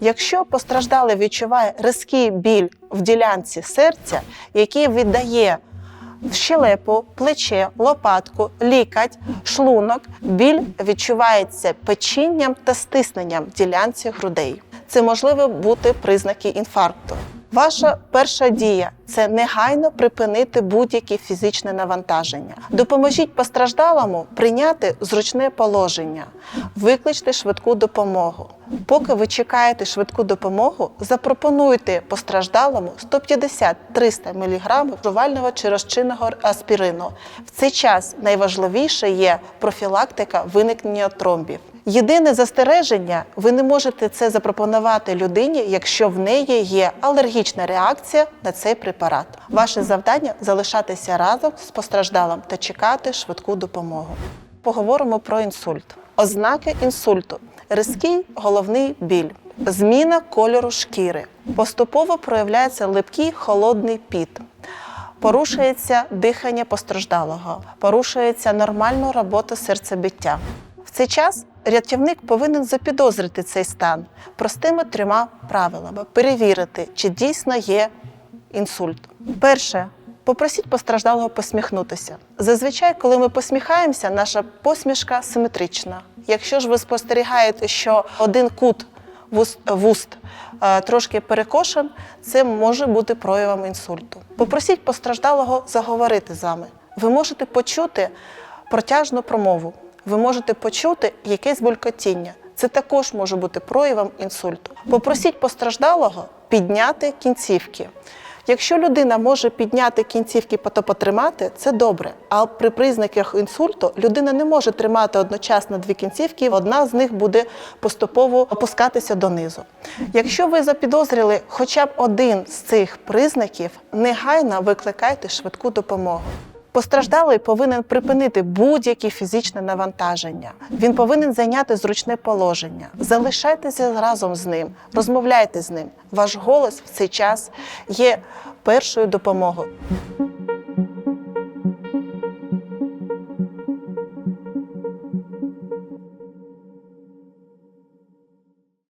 Якщо постраждалий відчуває різкий біль в ділянці серця, який віддає в щелепу, плече, лопатку, лікать, шлунок, біль відчувається печінням та стисненням ділянці грудей. Це можливо бути признаки інфаркту. Ваша перша дія це негайно припинити будь-які фізичне навантаження. Допоможіть постраждалому прийняти зручне положення, викличте швидку допомогу. Поки ви чекаєте швидку допомогу, запропонуйте постраждалому 150-300 мг жувального чи розчинного аспірину. В цей час найважливіше є профілактика виникнення тромбів. Єдине застереження, ви не можете це запропонувати людині, якщо в неї є алергічна реакція на цей препарат. Ваше завдання залишатися разом з постраждалим та чекати швидку допомогу. Поговоримо про інсульт. Ознаки інсульту: різкий головний біль, зміна кольору шкіри, поступово проявляється липкий холодний піт. Порушується дихання постраждалого, порушується нормальна робота серцебиття. Цей час рятівник повинен запідозрити цей стан простими трьома правилами: перевірити, чи дійсно є інсульт. Перше. Попросіть постраждалого посміхнутися. Зазвичай, коли ми посміхаємося, наша посмішка симетрична. Якщо ж ви спостерігаєте, що один кут вуст, вуст е, трошки перекошен, це може бути проявом інсульту. Попросіть постраждалого заговорити з вами. Ви можете почути протяжну промову, ви можете почути якесь булькотіння. Це також може бути проявом інсульту. Попросіть постраждалого підняти кінцівки. Якщо людина може підняти кінцівки та потримати, це добре. А при признаках інсульту людина не може тримати одночасно дві кінцівки, одна з них буде поступово опускатися донизу. Якщо ви запідозрили хоча б один з цих признаків, негайно викликайте швидку допомогу. Постраждалий повинен припинити будь-які фізичне навантаження. Він повинен зайняти зручне положення. Залишайтеся разом з ним, розмовляйте з ним. Ваш голос в цей час є першою допомогою.